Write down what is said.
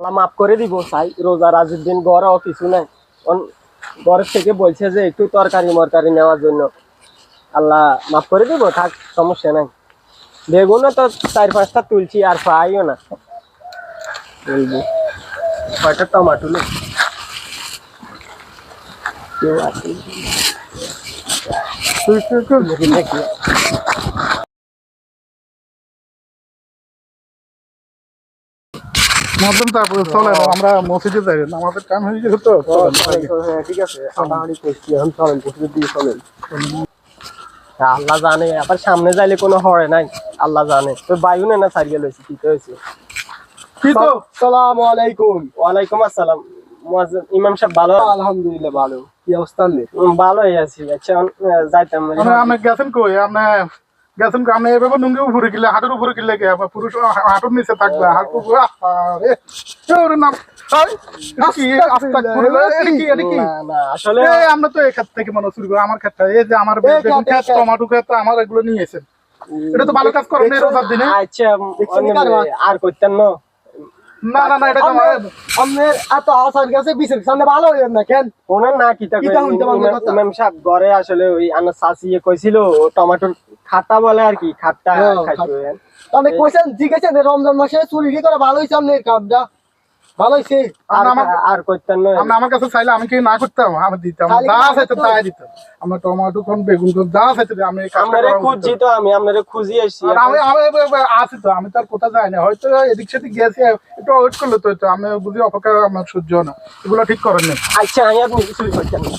আল্লাহ মাফ করে দিব চাই রোজা রাজের দিন ঘরেও কিছু নাই। ঘরের থেকে বলছে যে একটু তরকারি মরকারি নেওয়ার জন্য। আল্লাহ মাফ করে দিব, থাক, সমস্যা নাই। বেগুনও তো চার পাঁচটা তুলছি, আর পাইও না। বলব, কয়টা টমাটো নে কেউ মধ্যম তারপরে চলে আমরা মসজিদে যাই আমাদের টাইম হয়ে গেছে তো। চলেন, আগে। ঠিক আছে এখন চলেন প্রতিদিন দিয়ে চলেন। হ্যাঁ, আল্লাহ জানে আবার সামনে যাইলে কোনো হরে নাই আল্লাহ জানে। তো বায়ু নে না সারিয়ে লইছি কি তো হয়েছে? কি তো? সালাম আলাইকুম ওয়ালাইকুম আসসালাম। মুয়াজ্জিন ইমাম সাহেব ভালো? আলহামদুলিল্লাহ ভালো। কি অবস্থা ভালোই আছি আচ্ছা এখন, যাইতাম। মানে আপনি গেছেন কই? আপনি গেছেন আপনি এভাবে লুঙ্গি উপরে কিলে হাঁটুর উপরে কিলে গে আবার পুরুষ হাঁটুর নিচে থাকবে হাঁটু আরে ওর নাম কি? কি? কি? আমরা তো এই ক্ষেত থেকে মনে চুরি করি আমার ক্ষেতটা এই যে আমার ক্ষেত টমাটো ক্ষেত আমার এগুলো নিয়েছেন এটা তো ভালো কাজ করেন রোজার দিনে। আচ্ছা আর করতেন না। না না না এটা তো আমার এত আসার গেছে বিশের সামনে ভালো না কেন? ওনার না সাহেব ঘরে আসলে ওই আনার চাষি কইছিল ও টমেটোর খাট্টা বলে আর কি হ্যাঁ, খাইতো আপনি জিজ্ঞেসেন রমজান মাসে চুরি কি করে? ভালো হইছে আপনার কামটা। ভালো হইছে আর আপনি আর করতেন না। আপনি আমার কাছে চাইলে আমি কি না করতাম? আমি দিতাম। খালি যা চাইতে তাই দিতাম। আমরা টমেটো কোন বেগুন কোন যা চাইতে আমি তো আমি আপনারে খুঁজি এসছি আর আমি আছি তো আমি তো আর কোথাও যাই না হয়তো এদিক সেদিক গেছি একটু ওয়েট করলে তো আমি বুঝি অপেক্ষা আমার সহ্য না। এগুলো ঠিক করেন না আচ্ছা আমি আপনি কিছুই করতেন না।